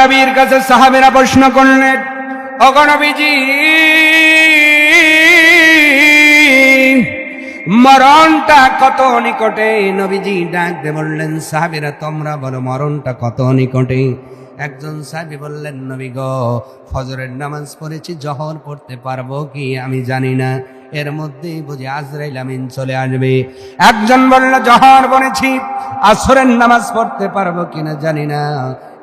নবীর কাছে সাহাবেরা প্রশ্ন করলেন অগণবীজি মরণটা কত নিকটে? নবীজি ডাক দে বললেন, সাহাবিরা, তোমরা বলো মরণটা কত নিকটে? একজন সাহাবি বললেন, নবী গো, ফজরের নামাজ পড়েছি, জহর পড়তে পারব কি আমি জানি না। এর মধ্যেই বুঝি আজরাইল আমিন চলে আসবে। একজন বলল, জহর পড়েছি, আসরের নামাজ পড়তে পারব কিনা জানি না।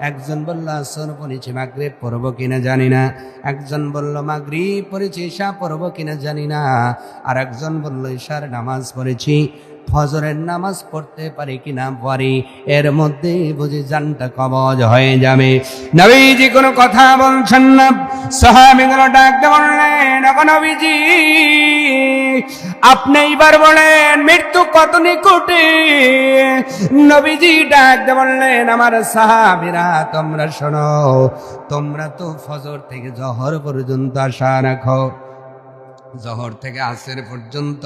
একজন বলল, আসর পড়েছি মাগরিব, পড়ব কিনা জানি না। একজন বলল, মাগরিব পড়েছি, ঈশা পড়ব কিনা জানি না। আর একজন বলল, ঈশার নামাজ পড়েছি, ফজরের নামাজ পড়তে পারি কিনা পারি, এর মধ্যে বুঝি জানটা কবজ হয়ে যাবে। নবীজি কোনো কথা বলছেন না। সাহাবিগুলো ডাকতে বললেন, "ওগো নবীজি, আপনি এইবার বলেন, মৃত্যু কত নিকটে? নবীজি ডাক বললেন, আমার সাহাবিরা, তোমরা শোনো, তোমরা তো ফজর থেকে জহর পর্যন্ত আশা রাখো। জহর থেকে আসর পর্যন্ত,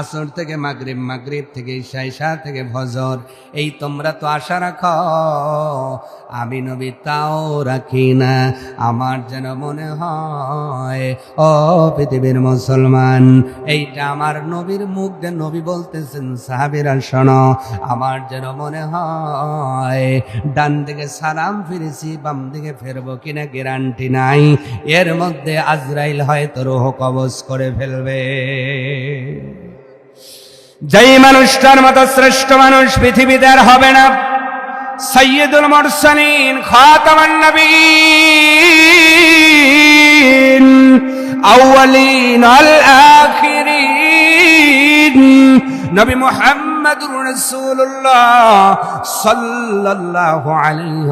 আসর থেকে মাগরিব মাগরিব থেকে ঈশা থেকে ভজর এই তোমরা তো আশা রাখ, আমি নবী তাও রাখি না। আমার যেন মনে হয়, ও পৃথিবীর মুসলমান, এইটা আমার নবীর মুখ দিয়ে নবী বলতেছেন, সাহাবিরা শোনো, আমার যেন মনে হয়, ডান দিকে সালাম ফিরেছি, বাম দিকে ফেরবো কিনা গ্যারান্টি নাই। এর মধ্যে আজরাইল হয়তো রোহ কবজ করে ফেলবে। যেই মানুষটার মতো শ্রেষ্ঠ মানুষ পৃথিবীতে আর হবে না। সৈয়দুল মরসানিন খাতামান নবীন আউয়ালিন আল নবী মুহাম্মদুর রাসূলুল্লাহ সাল্লাল্লাহু আলাইহি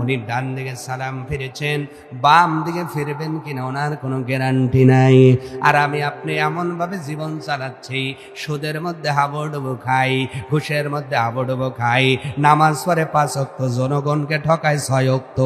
উনি ডান দিকে সালাম ফিরেছেন, বাম দিকে ফিরবেন কিনা ওনার কোনো গ্যারান্টি নাই। আর আমি আপনি এমনভাবে জীবন চালাচ্ছি, সুদের মধ্যে হাবুডুবু খাই, ঘুষের মধ্যে হাবুডুবু খাই, নামাজ পড়ে পাঁচ অক্ত জনগণকে ঠকায় ছয় অক্ত